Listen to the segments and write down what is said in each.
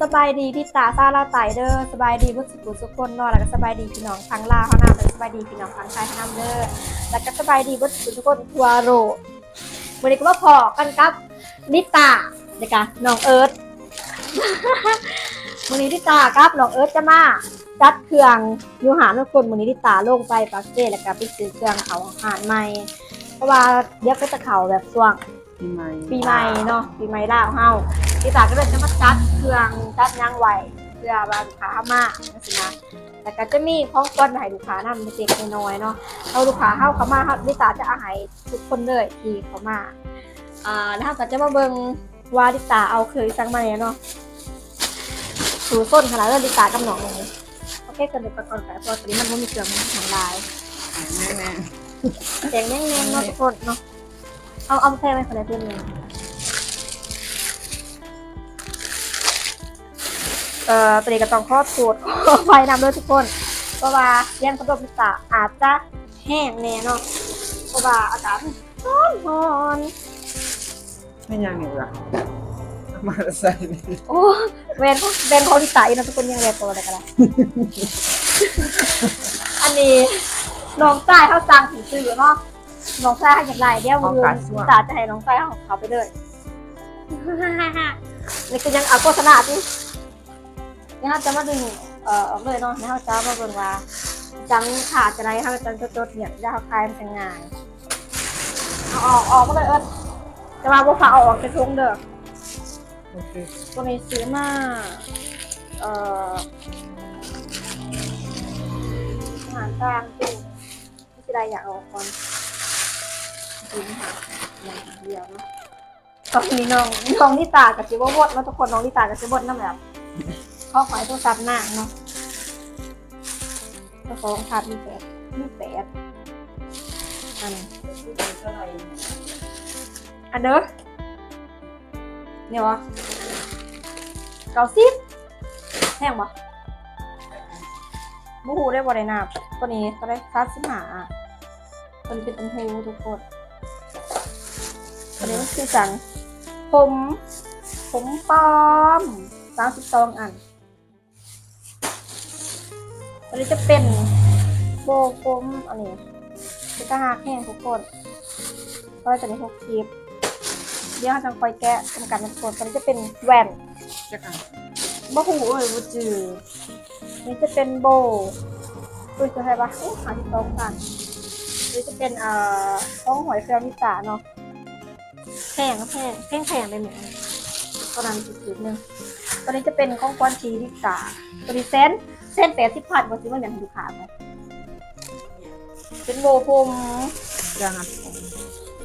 สบายดีพี่ตาซาลาไตเด้อสบายดีบุสุกุสุกคนนาะแล้วก็สบายดีพี่น้องทางลาวเขานำแล้วก็สบายดีพี่น้องทางไทยเขานำเด้อแล้วก็สบายดีบุสุกุทุกคนทัวโรวันนี้ก็มาพอกันกับนิตาเด็กะน้องเอิร์ธวันนี้นิตากับน้องเอิร์ธจะมาจัดเครื่องยูหานทุกคนวันนี้นิตาลงไปปากเซ่แล้วก็ไปซื้อเครื่องเขาอาหารใหม่เพราะว่าเดี๋ยวก็จะเขาแบบช่วง ปีใหม่ปีใหม่เนาะปีใหม่ลาวเฮาพี่ตาก็เลยจะมาจัดเครื่องจัดยางไหวเพื่อว่าลูกค้าเข้ามานะสินะแต่ก็จะมีของก้อนให้ลูกค้านำเด็กๆน้อยๆเนาะเอาลูกค้าเข้าเข้ามาครับพี่ตาจะเอาให้ทุกคนเลยที่เข้ามาอ่าแล้วเราก็จะมาเบิ่งว่าลิตาเอาเคยสั่งมาเนี่ยเนาะสูส้นขนาดเรื่องลิตากับหนองเลยโอเคกันเดี๋ยวก่อนแต่ตัวตอนนี้มันไม่มีเครื่องของลายแม่แม่แดงแน่งๆเนาะทุกคนเนาะ เอาเอาแค่ไว้คนละเพื่อนเลยเอ่อตอนนี้ก็ต้องขอโทษขอไฟนำด้วยทุกคน เพราะว่าเรียนกระดกพิษาอาจจะแห้งแน่เนาะเพราะว่าอากาศร้อนร้อนไม่ยังอยู่ละมาใส่นี่โอ้เวนเวนเขาที่ตายนะทุกคนยังเรียนตัวอะไรกันละอันนี้น้องชายเขาสั่งถึงซื้อเนาะ น้องชายให้อย่างไรเดี๋ยวมือพิษาจะให้น้องชายเขาเขาไปเลยนี่คือยังเอาโฆษณาที่นี่เขาจะมาดึงเอ่อออกเลยเนาะนี่เขาจะมาเบิ่งว่าจังขาดจะไรเขาจังจดๆเนี่ยจะเขาคลายมันเป็นงานเอาออกออกมาเลยเอิ้นจะมาบุกฝาเอาออกจะทุ่งเด้อโอเคตัวนี้ซื้อมาเอ่ออาหารกลางตู้ไม่ใช่ไรอยากเอาออกก่อน ซื้อมาหาอย่างเดียวเนาะก็มีน้องน้องนิตากับจิบวดแล้วทุกคนน้องนิตากับจิบวดนั่นแหละข้อขายโทรศัพท์หน้าเนาะเจ้าของขาดมีแปดมีแปดอันอันเด้อเนี่ยวะเก้าสิบแพงปะมูหูได้บ่ได้นับตัวนี้ก็ได้ซัดสิบหาตัวนี้เป็นตัมพูทุกคน ตัวนี้มันคือจังผม ผมปลอมสามสิบสองอันตัวนี้จะเป็นโบผมอันนี้คือตาหากแห้งทุกคนก็จะมีหกคลิปเดี๋ยวเราจะคอยแกะทำการเป็นคนตัวนี้จะเป็นแหวนจะกันบ่หูเอ้ยบ่จือนี่จะเป็นโบอุ้ยจะให้ปะอู้หาที่ตรงกันนี่จะเป็นเอ่อท้องหอยแครงมิสาเนาะ แพงก็แพงแพงแพงเลยเหมือนกันตอนนั้นจุดๆหนึงตัวนี้จะเป็นของกวนชีมิสาตัวนี้เส้นเส้นแปดสิบพันบนซื้อมาอย่างดูขาดไหมเป็นโบผมย่างอัดผม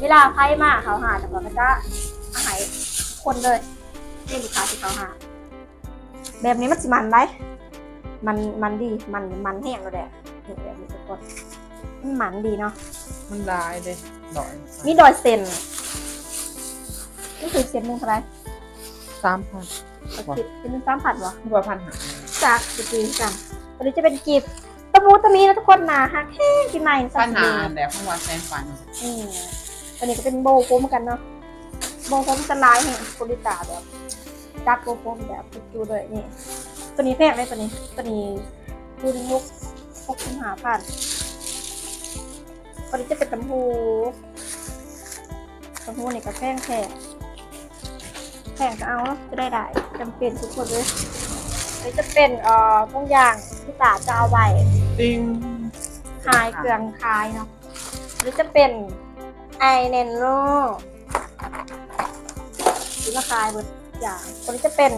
เวลาไพ่มาเขาหาแต่ก่อนก็จะอาหารคนเลยนี่ลูกค้าที่เขาหา แบบนี้มันสิมันได้มันมันดีมันมันแห้งแล้วแหละเห็นแบบนี้ทุกคนมันมันดีเนาะมันลายเลยดอย มีดอยเซน นี่คือเซนหนึ่งเท่าไหรสามพันสิบเป็นหนึ่งสามผัดวะที่ว่าพันหาจากสิบปีกันตัวนี้จะเป็นกีบตะมูตะมีนะทุกคนนะฮักแห้งกินใหม่สัพักนทีหาอันแบบของวันแซนฟันอืมตัวนี้ก็เป็นโบโฟมกันเนาะโบโฟมจะลายแห่งโคลิตาแบบจักโบโฟมแบบดูเลยนี่ตัวนี้แพงไหมตัวนี้ ตัวนี้ดูดิมุกหกสิบห้าพันตัวนี้จะเป็นตำหูตำหูนี่ก็แพงแพง แพงก็เอาเนาะจะได้ได้จำเป็นทุกคนเลยอันนี้จะเป็นเอ่อพวกอย่างที่ตาจะเอาไว้ติงคายเครื่องคายเนาะหรือจะเป็นไอเนนโลหรือมาคายหมดอย่างตัวนี้จะเป็น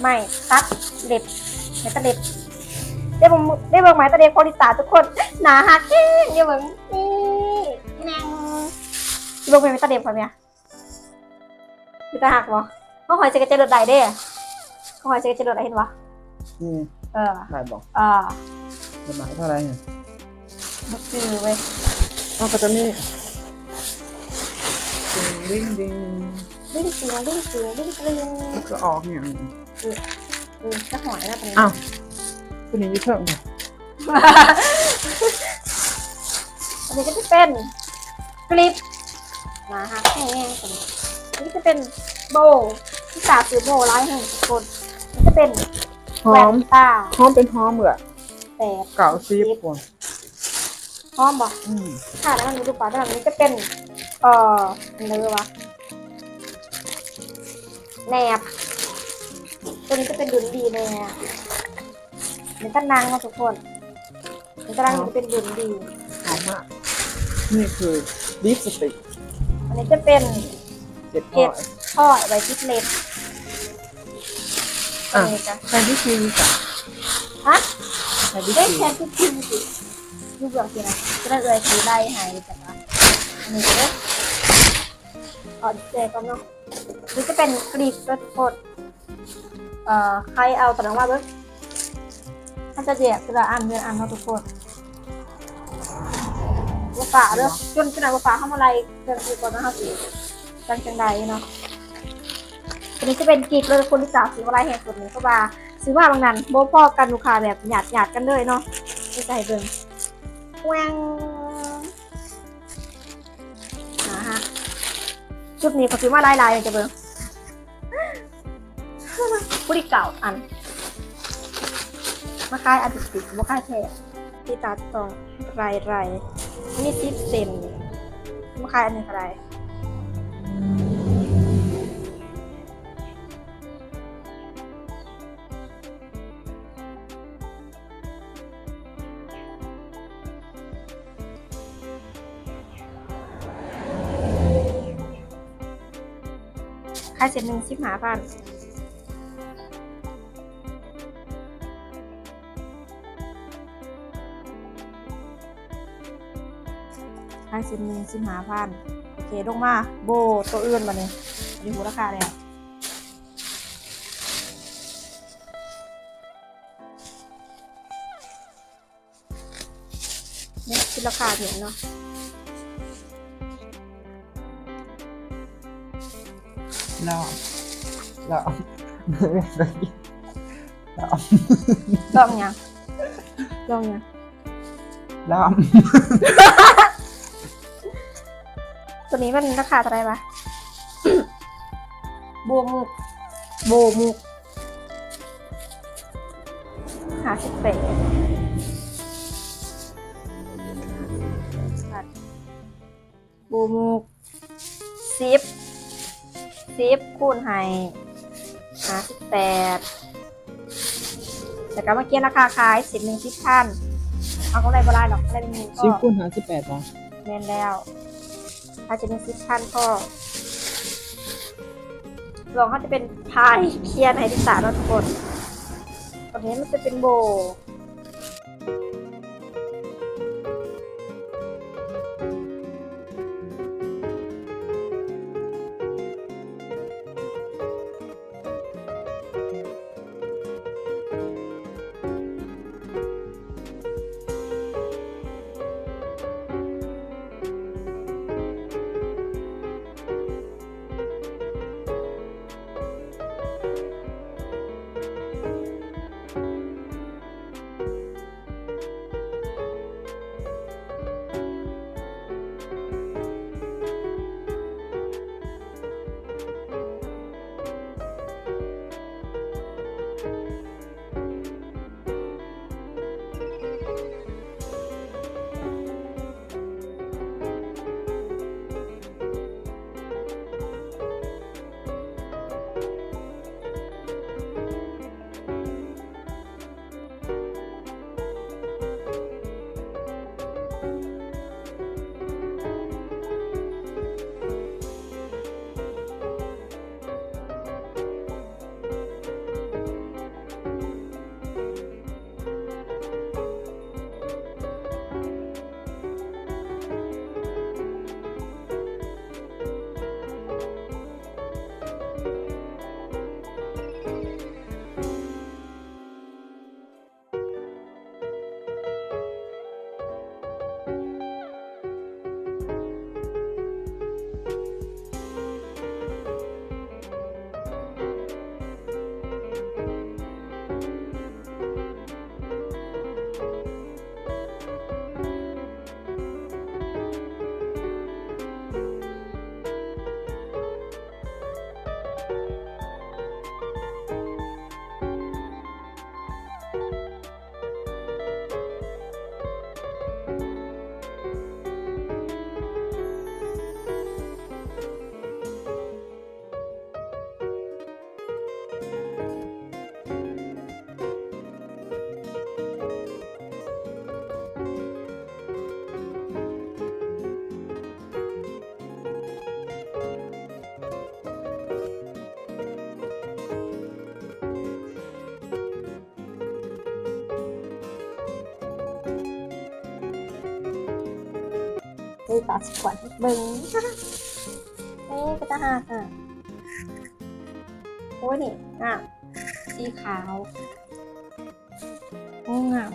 ไม้ตัดเล็บไม้ตัดเล็บได้บังได้บังไม้ตัดเล็บโคลิตาทุกคนหนาหักแค่เดี๋ยวเหมือนนี่แนงลงไปไม้ตัดเล็บก่อนเนี่ย คือตาหักวะเขาหอยเจกระเจรดใดเด้เขาหอยเจกระเจรดใดเห็นวะนี่เออลายบอกอ่าจะหมายเท่าไหร่เนี่ยบุกจือเว้ยเอาก็จะมีดิ้งดิ้งดิ้นเสียงดิ้นเสียงดิ้นเสียงแล้วก็ออกเนี่ยอืมจะหอยนะตรงนี้อ้าวตัวนี้อยิ่เพิ่มเนี่ยอันนี้ก็จะเป็นคลิปนะฮะแห้งๆตรงนี้อั นนี้จะเป็นโบว์ที่ตาคือโบว์ไลท์แห่งทุกคนมันจะเป็นหอแว่มนตาหอมเป็นหอมเหรอแปดเก่าซีบคนหอมบอกอืมค่ะแล้วมันมีลูกปลาด้านหลังนี้จะเป็น เอ่ออะไรวะแหนบตัวนี้จะเป็นดุนดีแนบมันก็นางนะทุกคนมันก็นางจะเป็นดุนดี หอมมาก นี่คือลิปสติกอันนี้จะเป็น เจ็ดเห็ร้อดยทอดใบพิษเล็กอันนี้จ้ะใช้วิธีจ้ะฮะใช้วิได้ธีแค่พิษพิษสิลูกเบือกสินะจะได้เลยสีได้หายจ้ะอันนี้เด้ออ่อนเจก็เนาะนี่จะเป็นกรีกเลือดโคตรเอ่อใครเอาตอนนั้นว่าเบิ้งถ้าจะแยกทีละอันเดือนอันเนาะทุกคนว่าป่าเด้อจนขนาดว่าป่าเข้ามาอะไรเดือนคือก่อนนะฮะสิ จังจังใดเนาะอันนี้จะเป็นกรีกเลือดคนที่สามสีวลายแห่งส่วนนี้ก็ว่าซื้อมาบางนั้นโบพ่อกันลูกค้าแบบหยาดหยาดๆกันเลยเนาะไม่ใช่เบิ่งแหวงนะฮะชุดนี้เขาซื้อมาลายๆจะเบิ่งผู้ที่เก่าอันมาคายอันติดติดมาคายแท้ที่ตาตองไรไรนี่ซิปเซนมาคายอันนี้อะไร ค่าเสร็จหนึ่งสิบหาพันขายสิบหนึ่งสิบหาพันโอเคลงมาโบตัวอื่นมาเลยมีหูราคาแล้วเนี่ยคิดราคาเห็นเนาะ แล้วแล้วแล้วลองยังลองยังแล้วตัวนี้มันราคาเท่าไหร่ปะโบมุก โบมุกหาสิบแปดโบมุกสิบ สิบคูณให้หาสิบแปดแต่ก็เมื่อกี้ราคาขายสิบหนึ่งสิบพันเอาก็ได้บ่ได้หรอกได้เป็นหมื่นก็สิบคูณหาสิบแปดเหรอแม่นแล้วถ้าจะเป็นซิปชันก็ลองเขาจะเป็นพายเคียนไฮดิสาเนาะทุกคนตอนนี้มันจะเป็นโบาสขวัญเบิ้งนี่ก็จะหักอะโอ้ยนี่อะสีขาวโอ้งาม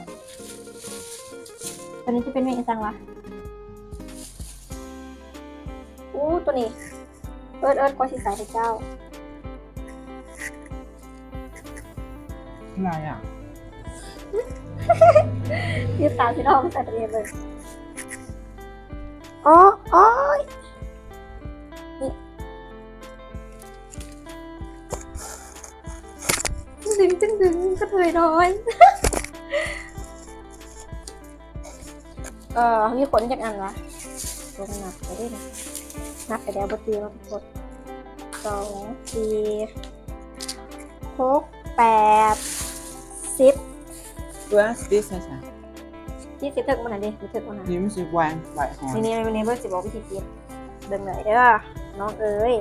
ตัวนี้จะเป็นเมฆจังวะอู้ตัวนี้ เอิร์ดเอิร์ดกว่าสีสายเจ้าอะไรอะ ยืดตามที่เราใส่ประเด็นเลย อ๋ออ๋อนี่ดึงดึงดึงกระเทยน้อย เออมีขนจากอันวะลงนับไปได้นะนับไปแล้วบตีมาทุกคนสองสี่หกแปดสิบตัวส ติใช่ใช่ที่สิบถึงมันไหนดิสิบถึงมันไหนนี่มันสิแหวนไหวหอนนี่นี่นี่เบอร์สิบอกวิธีกินเดินไหนเด้อน้องเอ้ย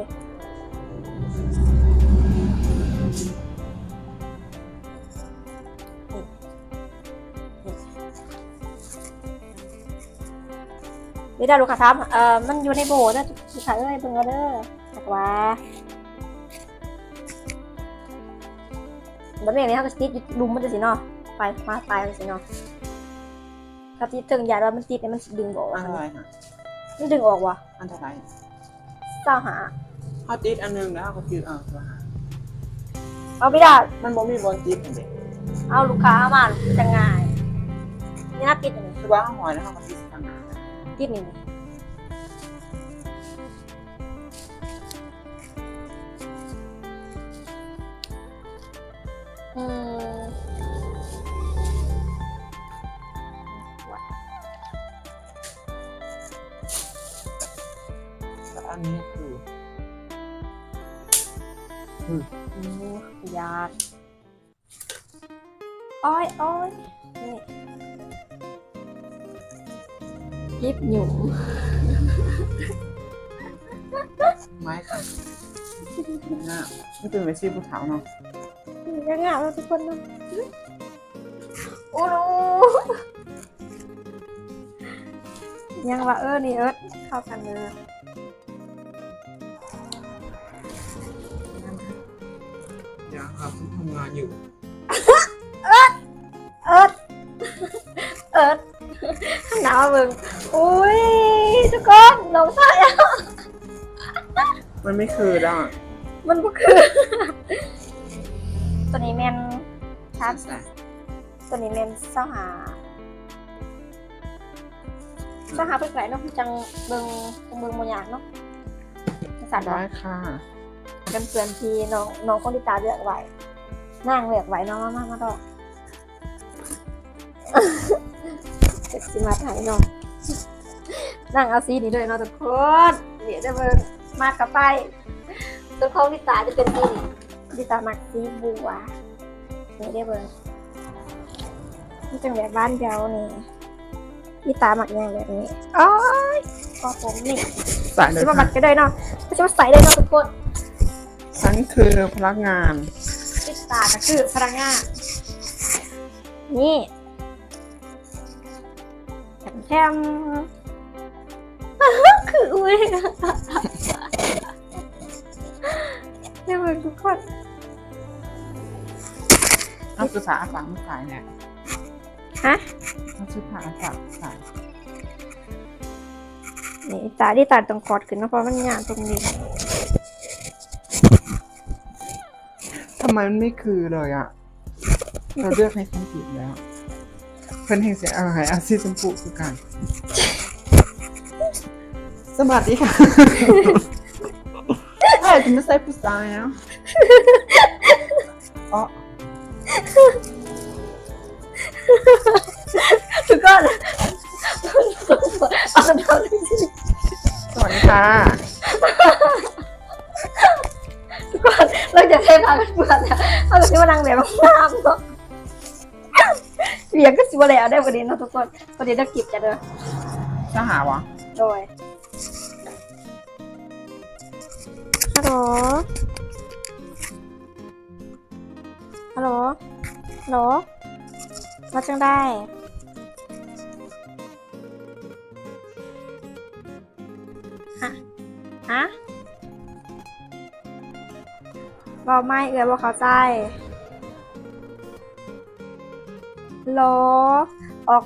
นี่ได้ลูกค้าถามเอ่อมันอยู่ในโบนะลูกค้าเอ้ยเบิ่งเอาเด้อจากว่าแบบนี้เขาก็ติดอยู่ลุมมันจะสิเนาะไปมาตายมันสิเนาะ ถ้าติดถึงยาแล้วมันติดเนี่ยมันดึงออกอัว่ะนอะไรฮะมันดึงออกว่ะอันเท่าไหรเศร้าหาเขาติดอันหนึงแล้วเขาติดอ่าตัวหาเอาไม่ได้มันบ่มีบอลติดอันเด็กเอาลูกค้ามาจะง่ายนี่น่าติดอันนี้คือว่าเขาหอยแล้วเขาก็ติดทางหน้าติดนี่อืม ยาดอ้อยอ้อยนี่ยิบหยุ่มไม้ค่ะหน้าไม่เป็นเวชีผู้เฒ่าเนาะยังงามแล้วทุกคนเนาะโอ้โหยังว่าเออนี่เอิร์ธเข้ากันเลยำงานอยู่ เอิร์ธเอิร์ธหนาวมึงอุ้ยทุกคนหลงใส่อะมันไม่คือแล้วอะมันก็คือ ตัวนี้แมนครับใช่ตัวนี้แมนเสาหาเสาหาเพื่อไก่เนาะจังเบิงเบิงโมยากเนาะสั่นได้ไว้ค่ะ กันเพื่อนที่น้องน้องคนที่ตาเลือกไว้ นั่งเลือกไว้เน้องมามามาดอกเจ็บสิมาถ่ายน้องนั่งเอาซีนี้ด้วยเนาะทุกคนเดี๋ยวจะเบิงมากกับไปตัวของที่ตาจะเป็นสีนี้ที่ตามักสีบัวนี่ได้เบิงนี่จังแบบบ้านเดียวนี่ที่ตามักอย่างแบบนี้อ๋อยก็ผมนี่สายเลยจะมาบัค่ะดก็ได้เนาะไม่ใช่ว่าใส่ได้เนาะทุกคนฉันคือพนักงาน ติดตาก็คือพลังงานนี่แถมแถมคืออุ้ยเดี๋ยวมึงทุกคนต้องคือผ่าฝังสายเนี่ยฮะต้องคือผ่าฝังสายนี่ตาที่ตาตรงกอดขึ้นเนาะเพราะมันงานตรงนี้ำไมมันไม่คือเลยอะ เราเลือกให้คนผิดแล้ว เพิ่นเฮงเสียอะไรอาซีชมพูคือกัน สวัสดีค่ะเอ้ยจะไม่ใส่ผู้ชายนะอ๋อทุกคนเอาเท่านี้สวัสดีค่ะ ที่ว่านางแบบงามเนาะเบียก็สิบแล้วได้วันนี้เนาะทุกคนวันนี้นักกิบจะเด้อจะหาวะโดยฮัลโหลฮัลโหลฮัลโหลมาจังได้ บอไม่เอือยว่าเขาใจโลออก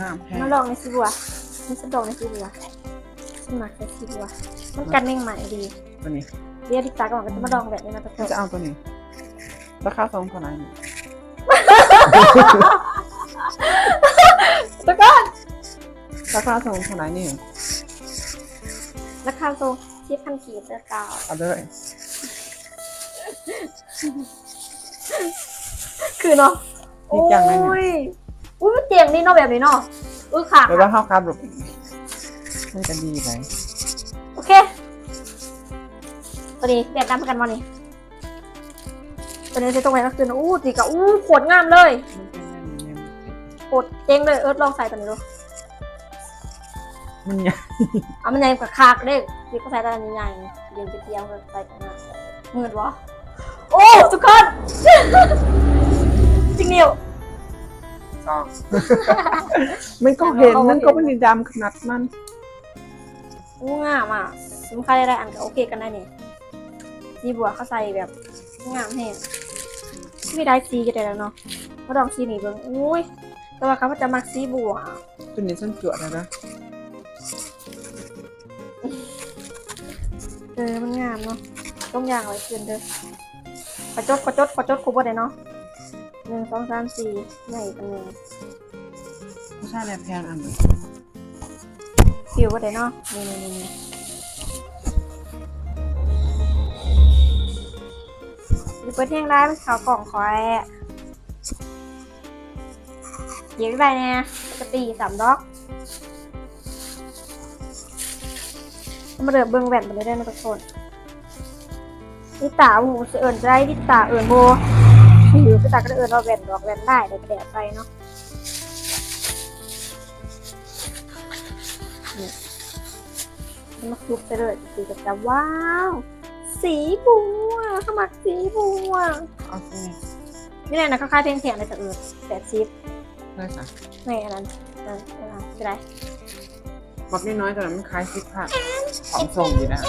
งามแท้มาลองในสิบัวนี่ฉันลองในสิบัวฉันมักในสิบัวมันกันเน่งใหม่ดีตัวนี้เรียกที่ตาก็บอกว่าจะมาลองแบบนี้นะตะเกีจะเอาตัวนี้ราคาสองเท่าไหร่นี่ตะก้อนราคาสองเท่าไหร่นี่ราคาโซที่พันกีบเดือกาวเอาเลยคือเนาะอีกอย่างหนึงโอ้ยอุ้ยมันเตียงนี่เนาะแบบนี้เนาะ อุ้ยค่ะเดี๋ยวว่าเข้าครับหลบมันจะดีไหมโอเคตัวนี้แบบน้ำกันวันนี้ตัวนี้ใช้ตรงไหนก็คืออู้ตีกับอู้โคตรงามเลยมันเป็นอย่างนี้เนี่ยโคตรเจ๋งเลยเอิร์ธลองใส่ตัวนี้ดูมันใหญ่เอามันใหญ่กว่าคากเด้ที่ก็ใส่ตัวนี้ใหญ่ๆเรียนเตี้ยวๆก็ใส่ตัวนั้นมืดวะโอ้ทุกคนจริงเดียว สอง มันก็เห็นมันก็ไม่ได้ดำขนาดมันอู้งามอะสมใครได้อันก็โอเคกันได้นี่สีบัวเขาใส่แบบงามแห้งไม่ได้สีก็ได้แล้วเนาะมาลองสีนี่เบิ่งอุ้ย แต่ว่าเขาจะมักสีบัวตัวนี้ฉันจวดแล้วนะเออมันงามเนาะต้องอย่างไรเกินเด้อขอจดขอจดขอจดครบหมดเลยเนาะ หนึ่งสองสามสี่ใหญ่กันหนึ่งผู้ชายแอบแพงอันหนึ่งฟิวก็ได้เนาะนี่นี่นี่นี่ดิเปิดแห้งได้มันขาวกล่องคอยเดี๋ยวได้เนี่ยปกติสามดอกมาเดินเบิ้งแหวนมาเลยได้นะทุกคนนิตาหมูเสือเอิญจะได้นิตาเอิญโบ หรือนิตาก็ได้เอิญเราแหวนดอกแหวนได้เดี๋ยวกระแดดไปเนาะมาคลุกไปเลยสีจะจะว้าว สีบัวขมักสีบัวเอาสินี่แหละนะเขาคล้ายเพลงเสียงในแต่อื่นแต่ชิปได้ค่ะในอันนั้นนั่นนั่นเป็นไรบักน้อยๆแต่มันคล้ายซิปค่ะของทรงดีนะ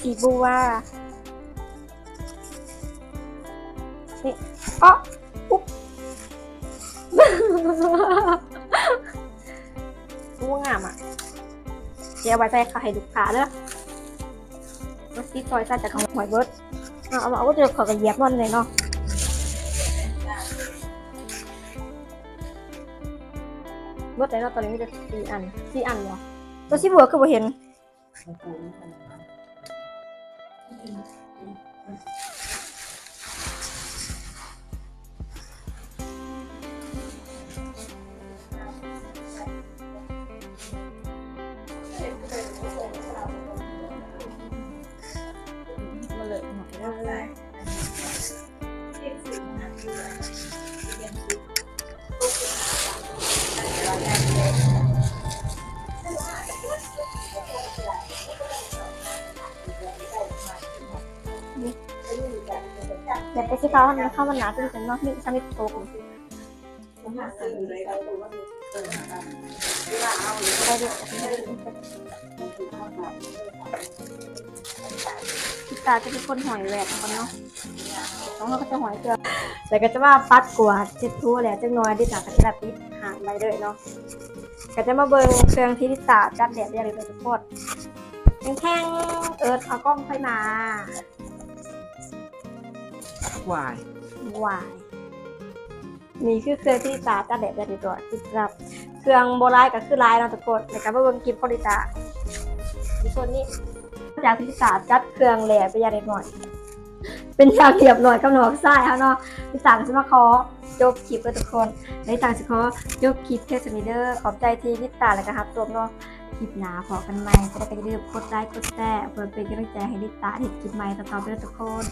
สีบัวนี่อ๋อปุ๊บบัวงามอะ เดี๋ยวไว้ใส่ขาให้ลูกค้าเด้อรถที่ซอยซาจากของหอยเบิร์ดเอาเอาเอาก็จอขอกระเยียบมันเลยเนาะเมื่อแต่เราตอนนี้มีแต่สี่อันสี่อันเหรอตัวสีบัวคือบ่เห็น ที่เขามันเข้ามันหนาขึ้นเป็นเนอกนี่สมิธโต้เดี๋ยวพี่ตาจะเป็นคนหอยแหวกคนเนาะน้องเขาก็จะหอยเกลือแต่ก็จะว่าปัดกวาดเจ็ดทั่วแหละจังน้อยดิจ่าก็จะแบบนี้หางไปเลยเนาะก็จะมาเบิ่งเครื่องที่ลิตาจัดแบบอย่างไรทุกคนแท่งเอิร์ธเอากล้องค่อยมา วายวายนี่คือเครื่องที่ตาจัดแบบอย่างไรตัวจิตรับ เครื่องโบราณก็คือลายเนาะทุกคนแล้วก็มาเบิ่งคลิปขอลิตาในส่วนนี้จากที่ลิตาจัดเครื่องแหล่ไปย่างไรหน่อย เป็นอย่างเรียบร้อยกับหนอกไส้เขาเนาะลิตาก็จะมาขอจบคลิปเลยทุกคนลิตาจะขอจบคลิปแค่สมิเดอร์ขอบใจที่ลิตาแล้วก็ครับตัวเนาะ คลิปหนาพอกันใหม่จะได้ก็อย่าลืมกดไลค์กดแชร์เพื่อเป็นกำลังใจให้ลิตาที่คลิปใหม่ต่อๆไปทุกคน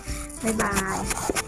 บ๊ายบาย